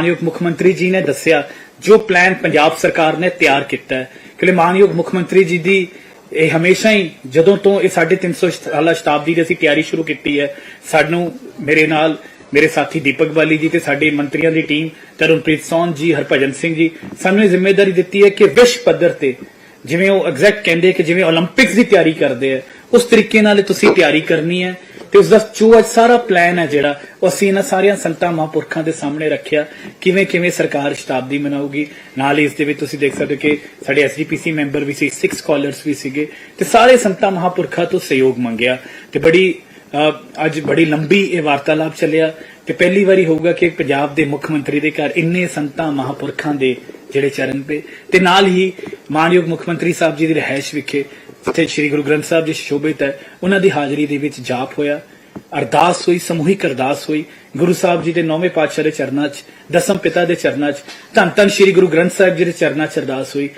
ਮਾਨਯੋਗ ਮੁੱਖ ਮੰਤਰੀ ਜੀ ਨੇ ਦੱਸਿਆ, ਜੋ ਪਲਾਨ ਪੰਜਾਬ ਸਰਕਾਰ ਨੇ ਤਿਆਰ ਕੀਤਾ ਹੈ। ਕਿਉਂਕਿ ਮਾਨਯੋਗ ਮੁੱਖ ਮੰਤਰੀ ਜੀ ਦੀ ਇਹ ਹਮੇਸ਼ਾ ਹੀ ਜਦੋਂ ਤੋਂ ਇਹ 350 ਸਾਲਾ ਸ਼ਤਾਬਦੀ ਦੀ ਅਸੀਂ ਤਿਆਰੀ ਸ਼ੁਰੂ ਕੀਤੀ ਹੈ, ਸਾਨੂੰ ਮੇਰੇ ਨਾਲ ਮੇਰੇ ਸਾਥੀ ਦੀਪਕ ਬਾਲੀ ਜੀ ਤੇ ਸਾਡੇ ਮੰਤਰੀਆਂ ਦੀ ਟੀਮ, ਤਰਨਪ੍ਰੀਤ ਸੌਨ ਜੀ, ਹਰਭਜਨ ਸਿੰਘ ਜੀ, ਸਾਨੂੰ ਇਹ ਜ਼ਿੰਮੇਵਾਰੀ ਦਿੱਤੀ ਹੈ ਕਿ ਵਿਸ਼ਵ ਪੱਧਰ ਤੇ ਜਿਵੇਂ ਉਹ ਐਗਜ਼ੈਕਟ ਕਹਿੰਦੇ ਕਿ ਜਿਵੇਂ 올림픽ਸ ਦੀ ਤਿਆਰੀ ਕਰਦੇ ਆ ਉਸ ਤਰੀਕੇ ਨਾਲ ਤੁਸੀਂ ਤਿਆਰੀ ਕਰਨੀ ਹੈ। ਤੇ ਉਸ ਦਾ ਚੂ ਅੱਜ ਸਾਰਾ ਪਲਾਨ ਹੈ ਜਿਹੜਾ, ਉਹ ਅਸੀਂ ਇਹਨਾਂ ਸਾਰੀਆਂ ਸੰਤਾਂ ਮਹਾਂਪੁਰਖਾਂ ਦੇ ਸਾਹਮਣੇ ਰੱਖਿਆ, ਕਿਵੇਂ ਕਿਵੇਂ ਸਰਕਾਰ ਸ਼ਤਾਬਦੀ ਮਨਾਉਗੀ ਨਾਲ ਹੀ ਇਸ ਦੇ ਵਿੱਚ ਤੁਸੀਂ ਦੇਖ ਸਕਦੇ ਹੋ ਕਿ ਸਾਡੇ ਐਸਡੀਪੀਸੀ ਮੈਂਬਰ ਵੀ ਸੀ 6 ਸਕਾਲਰਸ ਵੀ ਸੀਗੇ, ਤੇ ਸਾਰੇ ਸੰਤਾਂ ਮਹਾਂਪੁਰਖਾਂ ਤੋਂ ਸਹਿਯੋਗ ਮੰਗਿਆ। ਤੇ ਬੜੀ ਅੱਜ ਬੜੀ ਲੰਬੀ ਇਹ ਵਾਰਤਾਲਾਪ ਚੱਲਿਆ। ਤੇ ਪਹਿਲੀ ਵਾਰੀ ਹੋਊਗਾ ਕਿ ਪੰਜਾਬ ਦੇ ਮੁੱਖ ਮੰਤਰੀ ਦੇ ਘਰ ਇੰਨੇ ਸੰਤਾਂ ਮਹਾਂਪੁਰਖਾਂ ਦੇ ਜਿਹੜੇ ਚਰਨ ਪੇ ਤੇ ਨਾਲ ਹੀ ਮਾਨਯੋਗ ਮੁੱਖ ਮੰਤਰੀ ਸਾਹਿਬ ਜੀ ਦੀ ਰਹਿائش ਵਿਖੇ ਜਿੱਥੇ ਸ੍ਰੀ ਗੁਰੂ ਗ੍ਰੰਥ ਸਾਹਿਬ ਜੀ ਸ਼ੋਭਿਤ ਹੈ, ਉਹਨਾਂ ਦੀ ਹਾਜ਼ਰੀ ਦੇ ਵਿੱਚ ਜਾਪ ਹੋਇਆ, ਅਰਦਾਸ ਹੋਈ, ਸਮੂਹਿਕ ਅਰਦਾਸ ਹੋਈ, ਗੁਰੂ ਸਾਹਿਬ ਜੀ ਦੇ ਨੌਵੇਂ ਪਾਤਸ਼ਾਹ ਦੇ ਚਰਨਾਂ 'ਚ, ਦਸਮ ਪਿਤਾ ਦੇ ਚਰਨਾਂ 'ਚ ਧੰਨ ਧੰਨ ਸ੍ਰੀ ਗੁਰੂ ਗ੍ਰੰਥ ਸਾਹਿਬ ਜੀ ਦੇ ਚਰਨਾਂ 'ਚ ਅਰਦਾਸ ਹੋਈ।